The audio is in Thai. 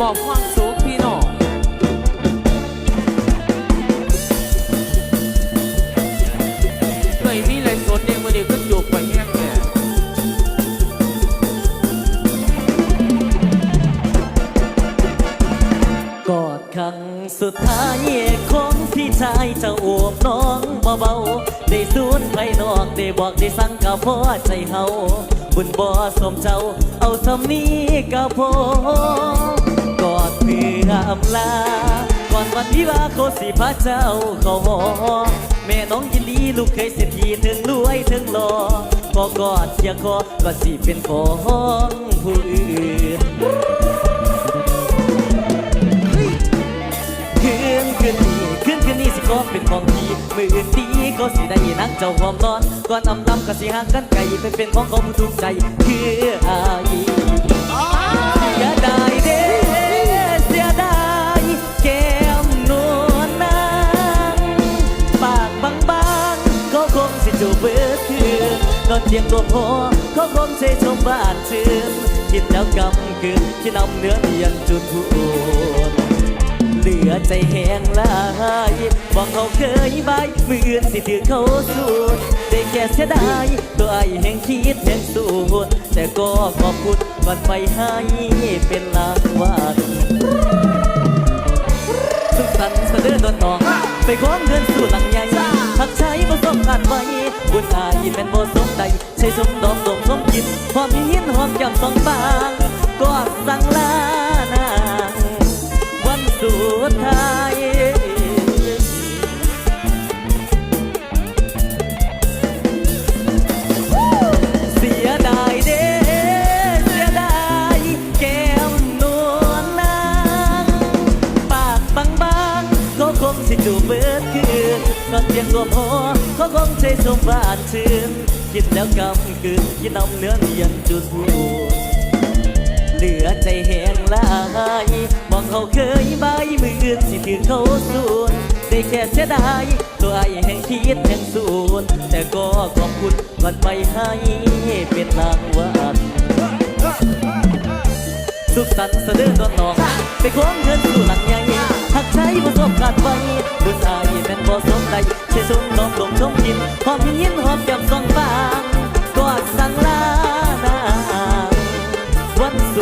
มอบความสุขพี่น้องเลยมีไรสดเนี่ยมันเดียวก็จุกไปแห้งเนี่กอดครั้งสุดท้ายของพี่ชายจ้าอวบน้องเบาๆได้สูนไปนอกได้บอกได้สั่งกับพ่อใจเฮาบุญบ่สมเจ้า เอาสำนี้กับพ่อ ก่ออำลา ก่อนวันวิวาห์เขาสิพาเจ้าเขาหอแม่น้องยินดีลูกเคยเสียทีถึงรวยถึงหล่อพอกอดเสียคอก็สิเป็นของผู้อื่นคืนคืนนี้คืนคืนนี้สิขอเป็นของพี่มืออื่นดีก็สิได้นักเจ้าหอมนอน ก่อนอำลำก็สิห่างกันไกลไปเป็นของของผู้ถูกใจ คืออายเสียดายเด้ จูบเบิดคืนนอนเตียงตัวพอก็คงใช้ชมบ้านชื่นคิดแล้วกำคืนที่นำเนื้อเนียนจุดพูนเหลือใจแห้งลายบอกเขาเคยบายมืออื่นสิถือเขาสูดได้แค่เสียดายตัวไอ้แห่งคิดแห่งสูดแต่ก็ขอบคุณก่อนไปให้เป็นรางวัลสุขสันต์เสนอโดนตองไปขอเงินสู่หลังใหญ่หักใช้ประสบการณ์ไว้ บุญอายเป็นบ่สมใดใช้สมดอกสมสมกินหอมยินหอมจำสองบางก็สั่งลา จูบเบิดคืนนอนเพียงตัวพอก็คงใช้สมบานชื่นคิดแล้วกำกืนคิดนำเนื้อเนียนจุดพูเหลือใจแห้งลายมองเขาเคยใบายมืออื่นสิถือเขาสูนได้แค่เสียดายตัวไอ้แห่งคิดแห่งสูนแต่ก็ขอบคุณก่อนไปให้เป็นรางวัลสุขสันต์เสด็จตอนนองไปขอเงินสู่หลังใหญ่ ช้บ่สมขาดไว้ผู้ชายแม่นบ่สมใดใช้สมน้องลงชงกินหอมยินหอมแก้มสองฟางกอดสังลานาวันสุ